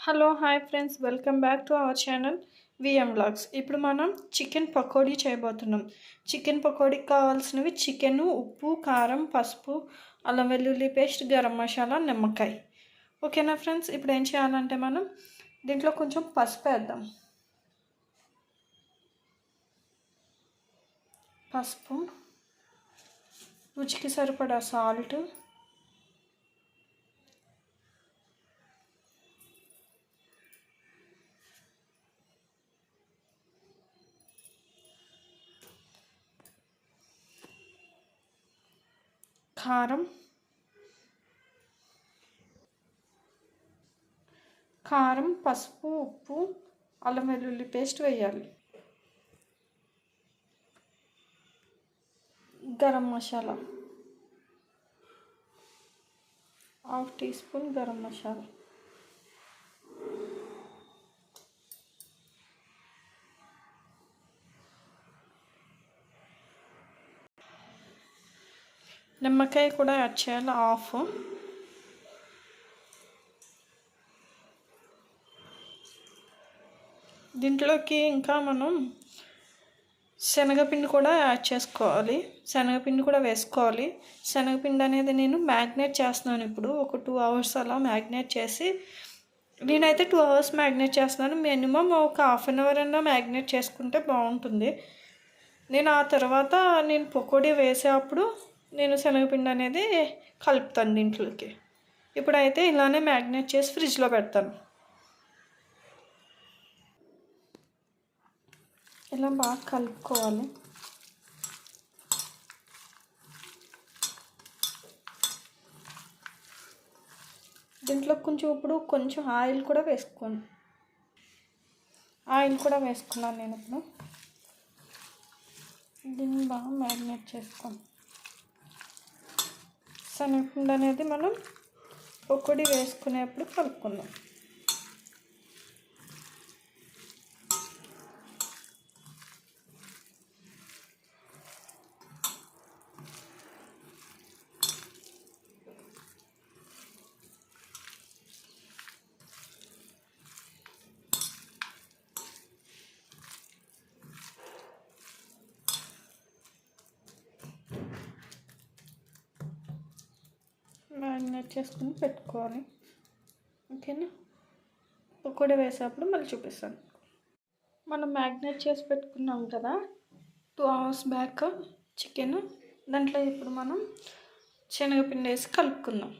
Hello hi friends welcome back to our channel V M vlogs ఇప్పుడు మనం chicken pakodi చేయబోతున్నాం. Chicken పకోడీకి కావాల్సినవి chicken ఉప్పు కారం పసుపు అల్లం వెల్లుల్లి పేస్ట్ గరం మసాలా నిమ్మకాయ. ఓకేనా ఫ్రెండ్స్ ఇప్పుడు ఏం చేయాలంటే మనం దీంట్లో కొంచెం పసుపు వేద్దాం. పసుపు. రుచికి సరిపడా సాల్ట్ కారం. కారం పసుపు ఉప్పు అల్లం వెల్లుల్లి పేస్ట్ వేయాలి. Garam masala. Half teaspoon garam masala. నిమ్మకాయ కూడా యాడ్ చేయాలి హాఫ్ దీంట్లోకి ఇంకా మనం శనగపిండి కూడా యాడ్ చేసుకోవాలి. శనగపిండి కూడా వేసుకోవాలి. శనగపిండి అనేది నేను మ్యాగ్నేట్ చేస్తున్నాను ఇప్పుడు. ఒక టూ అవర్స్ అలా మ్యాగ్నేట్ చేసి నేనైతే టూ అవర్స్ మ్యాగ్నేట్ చేస్తున్నాను. మినిమం ఒక హాఫ్ అన్ అవర్ అయినా మ్యాగ్నేట్ చేసుకుంటే బాగుంటుంది. నేను ఆ తర్వాత నేను పకోడీ వేసేటప్పుడు నేను శనగపిండి అనేది కలుపుతాను దీంట్లోకి. ఇప్పుడైతే ఇలానే మ్యాగ్నేట్ చేసి ఫ్రిడ్జ్లో పెడతాను. ఇలా బాగా కలుపుకోవాలి. దీంట్లో కొంచెం ఇప్పుడు కొంచెం ఆయిల్ కూడా వేసుకోండి ఆయిల్ కూడా వేసుకున్నాను నేను ఇప్పుడు. దీన్ని బాగా మ్యారినేట్ చేసుకోండి శనగపిండి అనేది మనం పొక్కడి వేసుకునేప్పుడు కలుపుకుందాం. మ్యారినేట్ చేసుకుని పెట్టుకోవాలి. ఓకేనా? పకోడీ వేసేటప్పుడు మళ్ళీ చూపిస్తాను. మనం మ్యాగ్నేట్ చేసి పెట్టుకున్నాం కదా? Two hours back chicken. దాంట్లో ఇప్పుడు మనం శనగపిండి వేసి కలుపుకుందాం.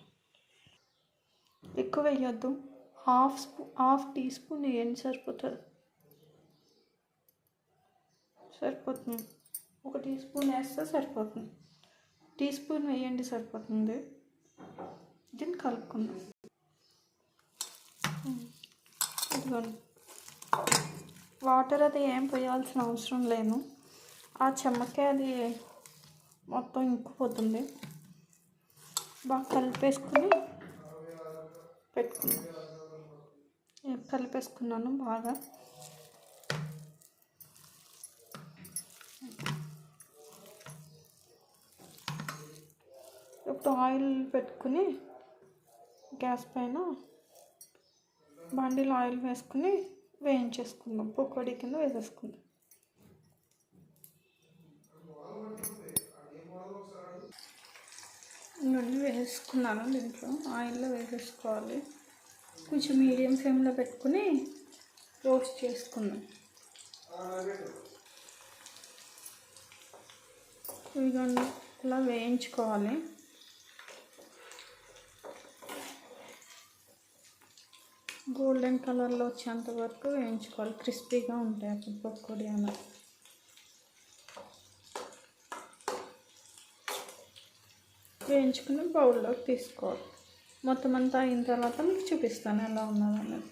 ఎక్కువ వేయొద్దు. హాఫ్ స్పూ హాఫ్ టీ స్పూన్ వేయండి సరిపోతుంది? సరిపోతుంది. ఒక టీ స్పూన్ వేస్తే సరిపోతుంది. టీ స్పూన్ వేయండి సరిపోతుంది. దీన్ని కలుపుకుందాం. ఇదిగోండి. వాటర్ అది ఏం పోయాల్సిన అవసరం లేదు. ఆ చెమ్మకే అది మొత్తం ఇంకిపోతుంది. బాగా కలిపేసుకుని పెట్టుకున్నాను కలిపేసుకున్నాను బాగా. ఇప్పుడు ఆయిల్ పెట్టుకుని గ్యాస్ పైన బండిలో ఆయిల్ వేసుకుని వేయించేసుకుందాం. పకోడీ కింద వేసేసుకుందాం. ఇవన్నీ వేసుకున్నాను దీంట్లో. ఆయిల్లో వేసేసుకోవాలి. కొంచెం మీడియం ఫ్లేమ్లో పెట్టుకుని రోస్ట్ చేసుకుందాం. ఇదిగోండి ఇలా వేయించుకోవాలి. గోల్డెన్ కలర్లో వచ్చేంత వరకు వేయించుకోవాలి. క్రిస్పీగా ఉంటాయి అప్పుడు పకోడీ అన్న వేయించుకుని బౌల్లోకి తీసుకోవాలి. మొత్తం అంతా అయిన తర్వాత మీకు చూపిస్తాను ఎలా ఉన్నదన్నది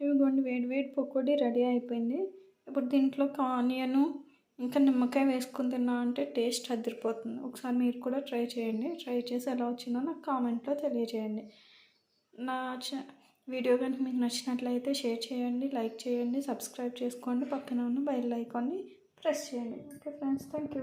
ఇవిగోండి వేడి వేడి పకోడీ రెడీ అయిపోయింది. ఇప్పుడు దీంట్లో ఆనియను ఇంకా నిమ్మకాయ వేసుకుని తిన్నా అంటే టేస్ట్ అదిరిపోతుంది. ఒకసారి మీరు కూడా ట్రై చేయండి. ట్రై చేసి ఎలా వచ్చిందో నాకు కామెంట్లో తెలియజేయండి. నా వీడియో కనుక మీకు నచ్చినట్లయితే షేర్ చేయండి లైక్ చేయండి సబ్స్క్రైబ్ చేసుకోండి. పక్కన ఉన్న బెల్ ఐకాన్ని ప్రెస్ చేయండి. Okay friends thank you